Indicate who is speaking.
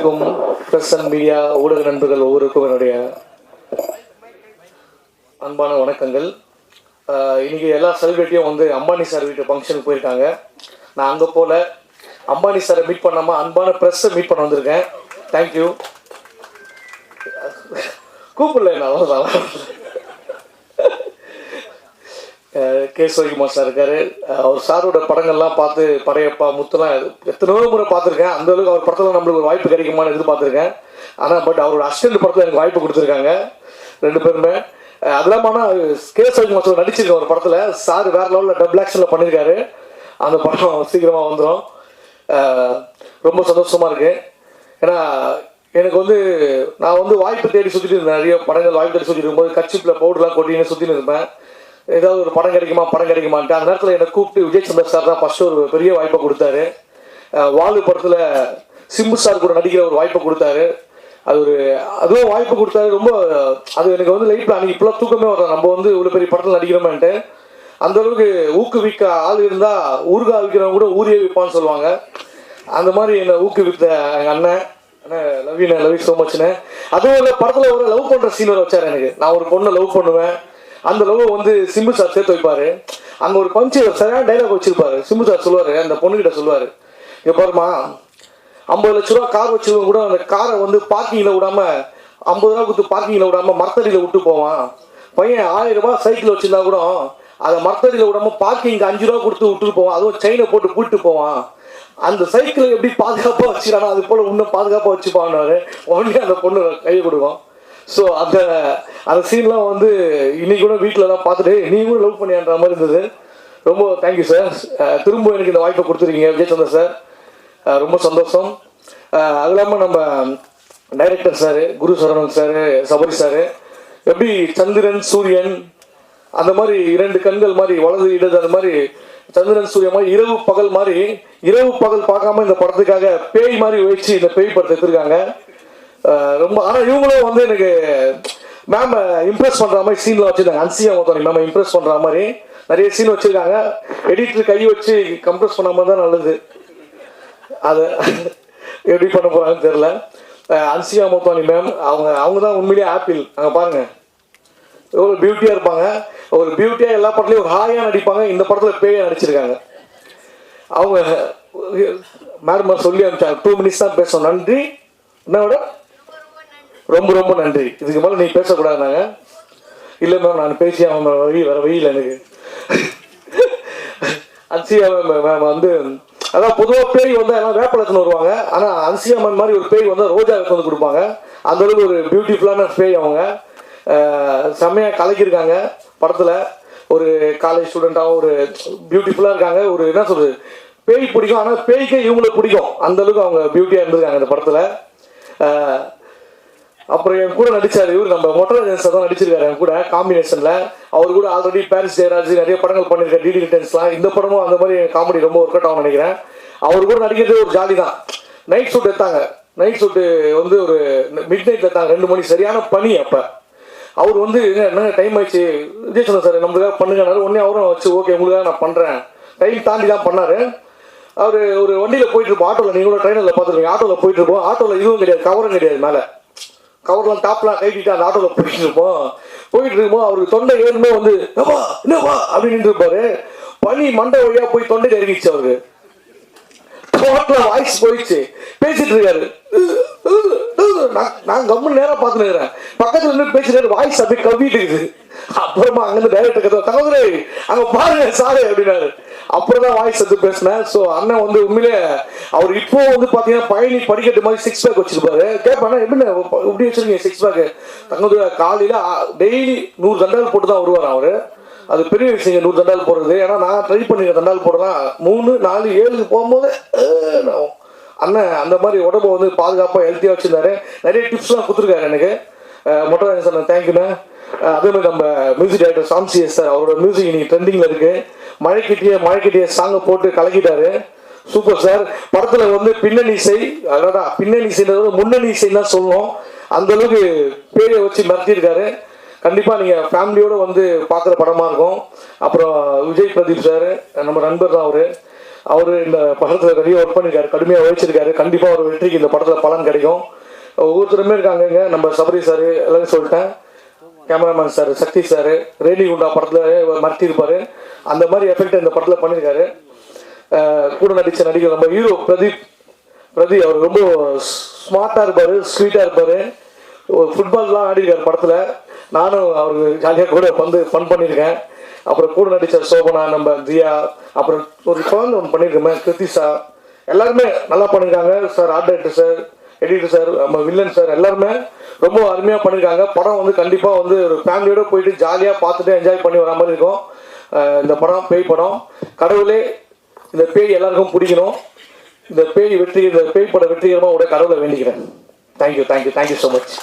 Speaker 1: அனைவருக்கும் press and media ஊடக நண்பர்கள் ஒவ்வொருக்கும் என்னுடைய அன்பான வணக்கங்கள். இன்னைக்கு எல்லா செலிபிரிட்டியும் வந்து அம்பானி சார் வீட்டு ஃபங்க்ஷனுக்கு போயிருக்காங்க. நான் அங்கே போல அம்பானி சாரை மீட் பண்ணாமல் அன்பான ப்ரெஸ்ஸை மீட் பண்ண வந்திருக்கேன். தேங்க்யூ கூப்பிடல நான் அவ்வளோதான் கே சிவகுமார் சார் இருக்காரு. அவர் சாரோட படங்கள்லாம் பார்த்து படையப்பா முத்துலாம் எத்தனையோ முறை பார்த்துருக்கேன். அந்த அளவுக்கு அவர் படத்தில் நம்மளுக்கு ஒரு வாய்ப்பு கிடைக்குமான்னு எதிர்பார்த்துருக்கேன். ஆனால் பட் அவரோட அசிஸ்டன்ட் படத்தில் எனக்கு வாய்ப்பு கொடுத்துருக்காங்க. ரெண்டு பேருமே. அது இல்லாமல் ஆனால் கே சிவகுமார் சார் நடிச்சிருக்கேன் ஒரு படத்தில் சார் வேற லெவலில் டபுள் ஆக்ஷனில் பண்ணியிருக்காரு அந்த படம் சீக்கிரமாக வந்துடும் ரொம்ப சந்தோஷமாக இருக்குது ஏன்னா எனக்கு வந்து நான் வந்து வாய்ப்பு தேடி சுற்றிட்டு இருந்தேன். நிறைய படங்கள் வாய்ப்பு தேடி சுற்றிட்டு இருக்கும்போது கட்சிப்பில் பவுடர்லாம் கொட்டின்னு சுற்றின்னு இருப்பேன். ஏதாவது ஒரு படம் கிடைக்குமா? படம் கிடைக்குமான்ட்டு அந்த நேரத்தில் என்னை கூப்பிட்டு விஜய் சந்தர் சார் தான் ஃபஸ்ட்டு ஒரு பெரிய வாய்ப்பை கொடுத்தாரு. வாலு படத்தில் சிம்பு சார் கூட நடிக்கிற ஒரு வாய்ப்பை கொடுத்தாரு. அது ஒரு அதுவும் வாய்ப்பு கொடுத்தாரு. ரொம்ப அது எனக்கு வந்து லைஃப்பில் அன்றைக்கி இப்போலாம் தூக்கமே வரும் நம்ம வந்து இவ்வளோ பெரிய படத்தில் நடிக்கிறோமேன்ட்டு. அந்த அளவுக்கு ஊக்குவிக்க ஆள் இருந்தால் ஊருகா விற்கிறவங்க கூட ஊரிய விற்பான்னு சொல்லுவாங்க. அந்த மாதிரி என்னை ஊக்குவித்த எங்கள் அண்ணன். அண்ணன் love you love you so மச்ண்ணே அதுவும் இல்லை படத்தில் ஒரு லவ் பண்ணுற சீன் வர வச்சார் எனக்கு. நான் ஒரு பொண்ணை லவ் பண்ணுவேன். அந்த லவ் வந்து சிம்பு சார் சேர்த்து வைப்பாரு. அங்க ஒரு பஞ்சு சரியான டைலாக் வச்சிருப்பாரு. சிம்பு சார் சொல்லுவார் அந்த பொண்ணுகிட்ட சொல்லுவார். இங்க பாருமா ஐம்பது லட்ச ரூபா கார் வச்சிருவங்க கூட அந்த காரை வந்து பார்க்கிங்கில் விடாம ஐம்பது ரூபா கொடுத்து பார்க்கிங்கில் விடாம மரத்தடியில விட்டு போவான். பையன் ஆயிரம் ரூபாய் சைக்கிள் வச்சிருந்தா கூட அதை மரத்தடியில் விடாம பார்க்கிங் அஞ்சு ரூபா கொடுத்து விட்டுட்டு போவான். அதுவும் செயினை போட்டு கூட்டு போவான். அந்த சைக்கிளை எப்படி பாதுகாப்பாக வச்சுக்கிறானோ அது போல இன்னும் பாதுகாப்பாக வச்சுப்பான்னு உடனே அந்த பொண்ணு கையை கொடுக்கும் ஸோ அந்த அந்த சீன்லாம் வந்து இன்னைக்கு கூட வீட்டிலலாம் பார்த்துட்டு நீ கூட லவ் பண்ணியான்ற மாதிரி இருந்தது. ரொம்ப தேங்க்யூ சார் திரும்ப எனக்கு இந்த வாய்ப்பை கொடுத்துருக்கீங்க விஜயச்சந்திர சார் ரொம்ப சந்தோஷம். அது இல்லாமல் நம்ம director sir Guru Saravanan sir Sabari sir எப்படி சந்திரன் சூரியன் அந்த மாதிரி இரண்டு கண்கள் மாதிரி வலது இடது அந்த மாதிரி சந்திரன் சூரியன் மாதிரி இரவு பகல் மாதிரி இரவு பகல் பார்க்காம இந்த படத்துக்காக பேய் மாதிரி வச்சு இந்த பேய் படத்தை எடுத்திருக்காங்க. ரொம்ப ஆனால் இவங்களும் வந்து எனக்கு மேம் இம்ப்ரெஸ் பண்ணுற மாதிரி சீனில் வச்சுருந்தாங்க அன்சியா மொத்தம். மேம் இம்ப்ரெஸ் பண்ணுற மாதிரி நிறைய சீன் வச்சுருக்காங்க. எடிட்டர் கை வச்சு கம்ப்ரெஸ் பண்ணாமல் தான் நல்லது. அதை எப்படி பண்ண போகிறாங்கன்னு தெரில uh, அன்சியா மோத்தானி மேம் அவங்க அவங்க தான் உண்மையிலேயே ஆப்பிள் அங்கே பாருங்கள் எவ்வளோ பியூட்டியாக இருப்பாங்க. ஒரு பியூட்டியாக எல்லா படத்துலையும் ஒரு ஹாயாக நடிப்பாங்க. இந்த படத்தில் பேயாக நடிச்சிருக்காங்க. அவங்க மேடம் சொல்லி அனுப்பிச்சாங்க டூ மினிட்ஸ் தான் பேசணும். நன்றி. என்னோட ரொம்ப ரொம்ப நன்றி. இதுக்கு மேலே நீ பேசக்கூடாதுனாங்க இல்லை மேம் நான் பேசி அவன் வழி வர வழியில் எனக்கு. அன்சியா மேம் வந்து அதான் பொதுவாக பேய் வந்து எல்லாம் வேப்பலத்துன்னு வருவாங்க. ஆனால் அன்சியா மேம் மாதிரி ஒரு பேய் வந்து ரோஜா வந்து கொடுப்பாங்க. அந்த அளவுக்கு ஒரு பியூட்டிஃபுல்லான பேய் அவங்க. செம்மையாக கலக்கியிருக்காங்க படத்தில். ஒரு காலேஜ் ஸ்டூடெண்ட்டாகவும் ஒரு பியூட்டிஃபுல்லாக இருக்காங்க. ஒரு என்ன சொல்கிறது பேய் பிடிக்கும். ஆனால் பேய்க்கே இவங்களுக்கு பிடிக்கும். அந்தளவுக்கு அவங்க பியூட்டியாக இருந்திருக்காங்க இந்த படத்தில். அப்புறம் என் கூட நடிச்சாரு இவர் நம்ம மொட்டராஜன் சார் தான் நடிச்சிருக்காரு என் கூட காம்பினேஷன்ல அவர் கூட ஆல்ரெடி பாரிஸ் ஜெயராஜ் நிறைய படங்கள் பண்ணியிருக்காரு டிடி ரிட்டர்ன்ஸ்லாம் இந்த படமும் அந்த மாதிரி காமெடி ரொம்ப ஒர்க் அவுட் ஆகும் நினைக்கிறேன். அவர் கூட நடிக்கிறது ஒரு ஜாலி தான். நைட் ஷூட் எடுத்தாங்க. நைட் ஷூட்டு வந்து ஒரு மிட் நைட் எடுத்தாங்க ரெண்டு மணி சரியான பனி அப்போ. அவர் வந்து என்ன டைம் ஆயிடுச்சு விஜயச்சந்திரன் சார் நம்மளுக்காக பண்ணுங்கனாரு உடனே அவரும் வச்சு ஓகே உங்களுக்காக நான் பண்ணுறேன் டைம் தாண்டி தான் பண்ணாரு. அவர் ஒரு வண்டியில் போயிட்டு இருப்போம். ஆட்டோவில் நீங்களும் ட்ரெயினில் பார்த்துருப்பீங்க. ஆட்டோவில் போயிட்டு இருப்போம். ஆட்டோவில் இதுவும் கிடையாது கவரும் கிடையாது மேலே. கவர்லாம் டாப்லாம் கைட்டிட்டு அந்த ஆட்டோவில் போயிட்டு இருப்போம் போயிட்டு இருக்கும்போது அவருக்கு தொண்டை ஏறுமே வந்து என்னப்பா என்னப்பா அப்படின்னு இருப்பாரு. பனி மண்டை வழியா போய் தொண்டை இறங்கிச்சு அவரு. டோட்டலா வாய்ஸ் போயிடுச்சு. பேசிட்டு இருக்காரு. நான் நான் கம்மு நேரம் பார்த்துன்னு இருக்கிறேன். பக்கத்துல இருந்து பேசிட்டு வாய்ஸ் அப்படியே கவ்விட்டு இருக்குது. அப்புறமா அங்கிருந்து டைரக்டர் கதை தகவலே அங்க பாருங்க சாரு அப்படின்னாரு. அப்புறம் தான் வாய்ஸ் சத்து பேசினேன். ஸோ அண்ணன் வந்து உண்மையிலே அவர் இப்போ வந்து பார்த்தீங்கன்னா பழனி படிக்கட்டு மாதிரி சிக்ஸ் பேக் வச்சிருப்பாரு. கேட்பேன் எப்படி இப்படி வச்சிருக்கீங்க சிக்ஸ் பேக் தங்கதுரை காலையில் டெய்லி நூறு தண்டால் போட்டு தான் வருவார் அவர். அது பெரிய விஷயம் நூறு தண்டால் போடுறது. ஏன்னா நான் ட்ரை பண்ணிருக்கேன் தண்டால் போடுறேன் மூணு நாலு ஏழுக்கு போகும்போது நான் அண்ணன் அந்த மாதிரி உடம்ப வந்து பாதுகாப்பாக ஹெல்த்தியாக வச்சிருந்தாரு. நிறைய டிப்ஸ்லாம் கொடுத்துருக்காரு எனக்கு. மொட்டராஜன் சார் தேங்க்யூண்ணே அதே மாதிரி நம்ம மியூசிக் டைரக்டர் சாம்சி சார் அவரோட மியூசிக் இன்னைக்கு ட்ரெண்டிங்கில் இருக்கு. மழைக்கிட்டே மழைக்கிட்டே சாங்கை போட்டு கலக்கிட்டாரு. சூப்பர் சார் படத்துல வந்து பின்னணி இசை அடடா பின்னணி இசைன்றது விட முன்னணி இசைன்னு தான் சொல்லணும் அந்த அளவுக்கு பேரை வச்சு மிரட்டியிருக்காரு கண்டிப்பா நீங்க ஃபேமிலியோட வந்து பார்க்குற படமா இருக்கும். அப்புறம் விஜய் பிரதீப் சார் நம்ம நண்பர் தான் அவரு. அவர் இந்த படத்தில் நிறைய ஒர்க் பண்ணியிருக்காரு கடுமையாக உழைச்சிருக்காரு. கண்டிப்பாக ஒரு வெற்றிக்கு இந்த படத்தில் பலன் கிடைக்கும். ஒவ்வொருத்தருமே இருக்காங்க இங்க நம்ம சபரி சார் எல்லாரும் சொல்லிட்டேன். Cameraman sir Sakthi sir Renigunta படத்தில் மிரட்டியிருப்பாரு அந்த மாதிரி எஃபெக்ட் இந்த படத்தில் பண்ணியிருக்காரு கூட நடித்த நடிகர் நம்ம ஹீரோ பிரதீப். பிரதீப் அவர் ரொம்ப ஸ்மார்ட்டாக இருப்பார் ஸ்வீட்டாக இருப்பார். ஃபுட்பால்லாம் ஆடிருக்கார் படத்தில். நானும் அவருக்கு ஜாலியாக கூட வந்து ஃபன் பண்ணியிருக்கேன் அப்புறம் கூட நடித்த சோபனா நம்ம தியா அப்புறம் ஒரு குழந்தை ஒன்று பண்ணியிருக்கோமே கிருத்திஷா. எல்லாருமே நல்லா பண்ணியிருக்காங்க sir art director sir editor sir நம்ம வில்லன் சார் எல்லாருமே ரொம்ப அருமையாக பண்ணியிருக்காங்க படம் வந்து கண்டிப்பாக வந்து ஒரு ஃபேமிலியோட போயிட்டு ஜாலியாக பார்த்துட்டு என்ஜாய் பண்ணி வர மாதிரி இருக்கும். இந்த படம் பேய் படம். கடவுளே இந்த பேய் எல்லாருக்கும் பிடிக்கணும். இந்த பேய் வெற்றி இந்த பேய் படம் வெற்றிகரமாக உடைய கடவுளை வேண்டிக்கிறேன். Thank you thank you thank you so much